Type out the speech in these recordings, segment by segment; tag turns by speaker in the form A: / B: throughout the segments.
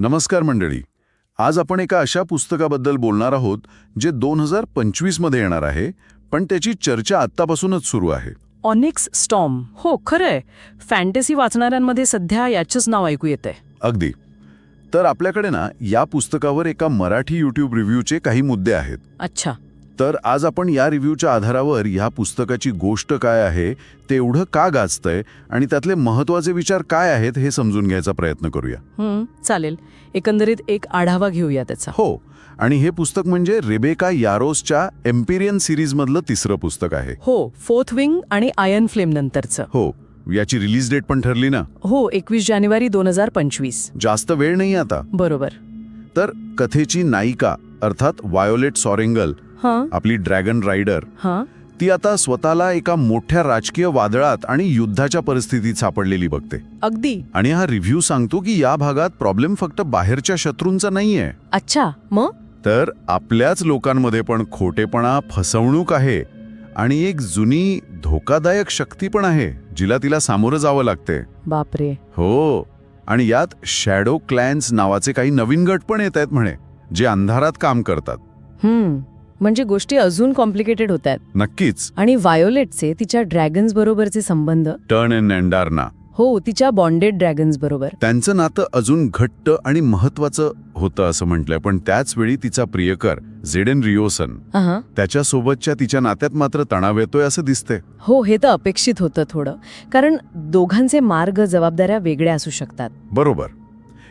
A: नमस्कार मंडळी. आज आपण एका अशा पुस्तकाबद्दल बोलणार आहोत जे दोन हजार पंचवीसमध्ये येणार आहे पण त्याची चर्चा आत्तापासूनच सुरू आहे.
B: Onyx Storm. हो खरंय. फॅन्टसी वाचणाऱ्यांमध्ये सध्या याचंच नाव ऐकू येतंय.
A: अगदी. तर आपल्याकडे ना या पुस्तकावर एका मराठी यूट्यूब रिव्ह्यूचे काही मुद्दे आहेत.
B: अच्छा.
A: तर आज आपण या रिव्ह्यूच्या आधारावर ह्या पुस्तकाची गोष्ट काय आहे ते एवढं का गाजतंय आणि त्यातले महत्त्वाचे विचार काय आहेत हे समजून घ्यायचा प्रयत्न करूया.
B: चालेल. एकंदरीत एक आढावा घेऊया त्याचा.
A: हो. आणि हे पुस्तक म्हणजे रेबेका यारोसच्या एम्पिरियन सिरीजमधलं तिसरं पुस्तक आहे.
B: हो फोर्थ विंग आणि आयर्न फ्लेम नंतरचं.
A: हो. याची रिलीज डेट पण ठरली ना?
B: हो एकवीस जानेवारी दोन हजार पंचवीस.
A: जास्त वेळ नाही आता.
B: बरोबर.
A: तर कथेची नायिका अर्थात वायोलेट सॉरेंगल आपली ड्रॅगन रायडर.
B: हां.
A: ती आता स्वतःला एका मोठ्या राजकीय वादळात आणि युद्धाच्या परिस्थितीत सापडलेली बघते.
B: अगदी.
A: आणि हा रिव्ह्यू सांगतो की या भागात प्रॉब्लेम फक्त बाहेरच्या शत्रूंचा नाहीये.
B: अच्छा मग?
A: तर आपल्याच लोकांमध्ये पण खोटेपणा फसवणूक आहे आणि एक जुनी धोकादायक शक्ती पण आहे जिला तिला सामोरं जावं लागते.
B: बापरे.
A: हो. आणि यात शॅडो क्लॅन्स नावाचे काही नवीन गट पण येत आहेत म्हणे जे अंधारात काम करतात.
B: हम्म. म्हणजे गोष्टी अजून कॉम्प्लिकेटेड होत आहेत.
A: नक्कीच.
B: आणि व्हायोलेटचे तिच्या ड्रॅगन्स बरोबरचे संबंध.
A: टर्न अँड एंडारना
B: हो तिच्या बॉन्डेड ड्रॅगन्स बरोबर.
A: त्यांचं नातं अजून घट्ट आणि महत्वाचं होतं असं म्हटलंय. पण त्याच वेळी तिचा प्रियकर झेडेन रिओसन
B: हा
A: त्याच्यासोबतच्या तिच्या नात्यात मात्र तणाव येतोय असं दिसते
B: हो हे तर अपेक्षित होतं थोडं. कारण दोघांचे मार्ग जबाबदाऱ्या वेगळ्या असू शकतात.
A: बरोबर.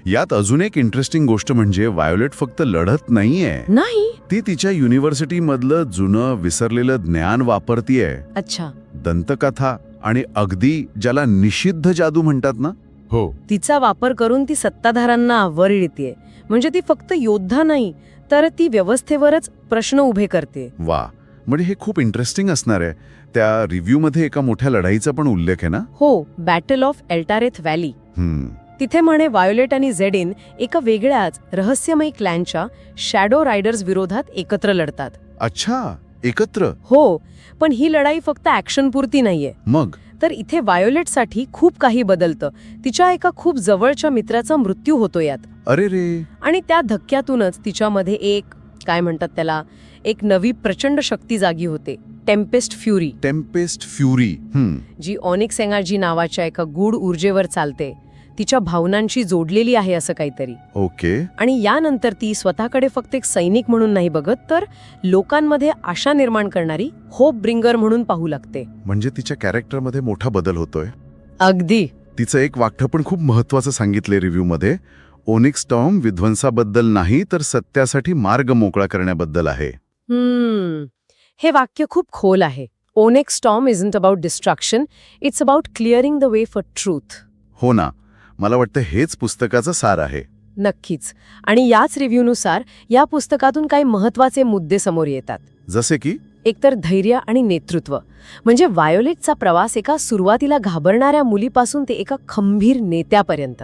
A: यात अजून एक इंटरेस्टिंग गोष्ट म्हणजे वायोलेट फक्त लढत नाहीये.
B: नाही.
A: ती तिच्या युनिव्हर्सिटीमधलं जुनं विसरलेलं ज्ञान वापरतीये.
B: अच्छा.
A: दंतकथा आणि अगदी ज्याला निषिद्ध जादू म्हणतात ना? हो.
B: तिचा वापर करून ती सत्ताधारांना वर येते म्हणजे ती फक्त योद्धा नाही तर ती व्यवस्थेवरच प्रश्न उभे करते.
A: वा. म्हणजे हे खूप इंटरेस्टिंग असणार आहे. त्या रिव्ह्यूमध्ये एका मोठ्या लढाईचा पण उल्लेख आहे ना?
B: हो बॅटल ऑफ एल्टारेथ व्हॅली
A: हम्म.
B: तिथे म्हणे व्हायोलेट आणि झेडिन एका वेगळ्याच रहस्यमयी क्लॅनच्या शॅडो रायडर्स विरोधात एकत्र लढतात.
A: अच्छा एकत्र?
B: हो पण ही लढाई फक्त ऍक्शनपुरती नाहीये.
A: मग?
B: तर इथे व्हायोलेटसाठी खूप काही बदलतं. तिच्या एका खूप जवळच्या मित्राचा मृत्यू होतो यात.
A: अरे रे.
B: आणि त्या धक्क्यातूनच तिच्यामध्ये एक काय म्हणतात त्याला एक नवी प्रचंड शक्ती जागी होते. टेम्पेस्ट फ्युरी
A: टेम्पेस्ट फ्युरी हम्म.
B: जी ऑनिक्स एनर्जी नावाच्या एका गूढ ऊर्जेवर चालते. तिच्या भावनांशी जोडलेली आहे असं काहीतरी.
A: ओके.
B: आणि यानंतर ती स्वतःकडे फक्त एक सैनिक म्हणून नाही बघत तर लोकांमध्ये आशा निर्माण करणारी होप ब्रिंगर म्हणून पाहू लागते.
A: म्हणजे तिच्या कॅरेक्टरमध्ये मोठा बदल होतोय?
B: अगदी.
A: तिचं एक वाक्य पण खूप महत्वाचं सांगितले रिव्ह्यूमध्ये. ओनिक्स टॉम विध्वंसाबद्दल नाही तर सत्यासाठी मार्ग मोकळा करण्याबद्दल आहे.
B: हे वाक्य खूप खोल आहे. Onyx Storm isn't about destruction it's about clearing the way for truth
A: हो ना. मला वाटतं हेच पुस्तकाचं सार आहे.
B: नक्कीच. आणि याच रिव्ह्यूनुसार या पुस्तकातून काही महत्त्वाचे मुद्दे समोर येतात.
A: जसे की?
B: एकतर धैर्य आणि नेतृत्व. म्हणजे वायोलेटचा प्रवास एका सुरुवातीला घाबरणाऱ्या मुलीपासून ते एका खंभीर नेत्यापर्यंत.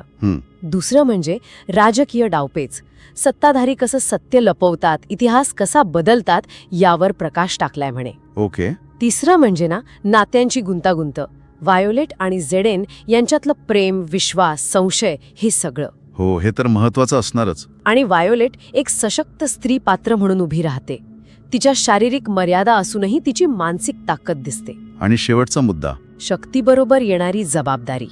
B: दुसरं म्हणजे राजकीय डावपेच. सत्ताधारी कसं सत्य लपवतात इतिहास कसा बदलतात यावर प्रकाश टाकलाय म्हणे.
A: ओके.
B: तिसरं म्हणजे ना नात्यांची गुंतागुंत. वायोलेट आणि झेडेन यांच्यातलं प्रेम विश्वास संशय हे सगळं.
A: हो हे तर महत्वाचं असणारच.
B: आणि वायोलेट एक सशक्त स्त्री पात्र म्हणून उभी राहते. तिच्या शारीरिक मर्यादा असूनही तिची मानसिक ताकद दिसते.
A: आणि शेवटचा मुद्दा.
B: शक्तीबरोबर येणारी जबाबदारी.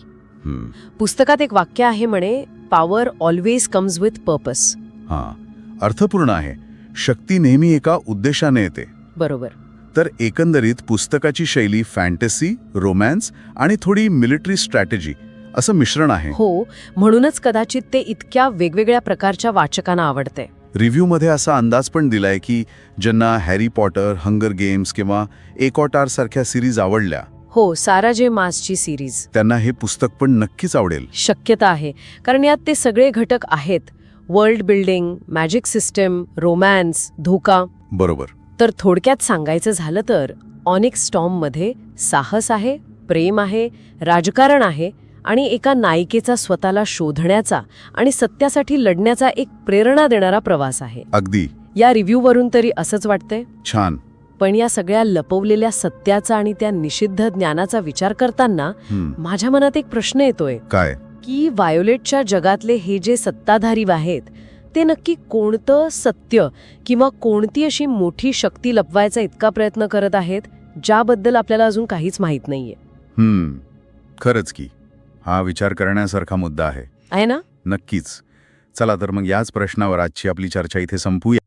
B: पुस्तकात एक वाक्य आहे म्हणे power always comes with purpose
A: हां. अर्थपूर्ण आहे. शक्ती नेहमी एका उद्देशाने येते.
B: बरोबर.
A: तर एकंदरीत पुस्तकाची शैली फॅन्टसी रोमॅन्स आणि थोडी मिलिटरी स्ट्रॅटेजी असं मिश्रण आहे.
B: हो म्हणूनच कदाचित ते इतक्या वेगवेगळ्या प्रकारच्या वाचकांना आवडते.
A: रिव्ह्यूमध्ये असा अंदाज पण दिलाय की ज्यांना हॅरी पॉटर हंगर गेम्स किंवा एकॉटार सारख्या सिरीज आवडल्या.
B: हो सारा जे मासची सिरीज.
A: त्यांना हे पुस्तक पण नक्कीच आवडेल.
B: शक्यता आहे कारण यात ते सगळे घटक आहेत. World building magic system romance धोका.
A: बरोबर.
B: तर थोडक्यात सांगायचं झालं तर ऑनिक स्टॉममध्ये साहस आहे प्रेम आहे राजकारण आहे आणि एका नायिकेचा स्वतःला शोधण्याचा आणि सत्यासाठी लढण्याचा एक प्रेरणा देणारा प्रवास आहे.
A: अगदी.
B: या रिव्ह्यूवरून तरी असंच वाटतंय?
A: छान.
B: पण या सगळ्या लपवलेल्या सत्याचा आणि त्या निषिद्ध ज्ञानाचा विचार करताना माझ्या मनात एक प्रश्न येतोय.
A: काय?
B: की वायोलेटच्या जगातले हे जे सत्ताधारी आहेत ते नक्की कोणतं सत्य किंवा कोणती अशी मोठी शक्ती लपवायचा इतका प्रयत्न करत आहेत ज्याबद्दल आपल्याला अजून काहीच माहीत नाहीये.
A: हम्म खरंच की. हा विचार करण्यासारखा मुद्दा आहे.
B: आहे ना?
A: नक्कीच. चला तर मग याच प्रश्नावर आजची आपली चर्चा इथे संपूया.